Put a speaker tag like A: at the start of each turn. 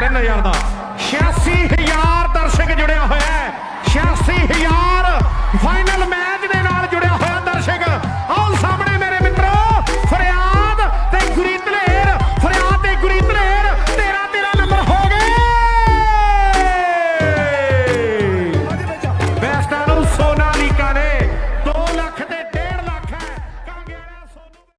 A: 3000 ਦਾ। 86000 ਦਰਸ਼ਕ ਜੁੜਿਆ ਹੋਇਆ ਹੈ। 86000 ਫਾਈਨਲ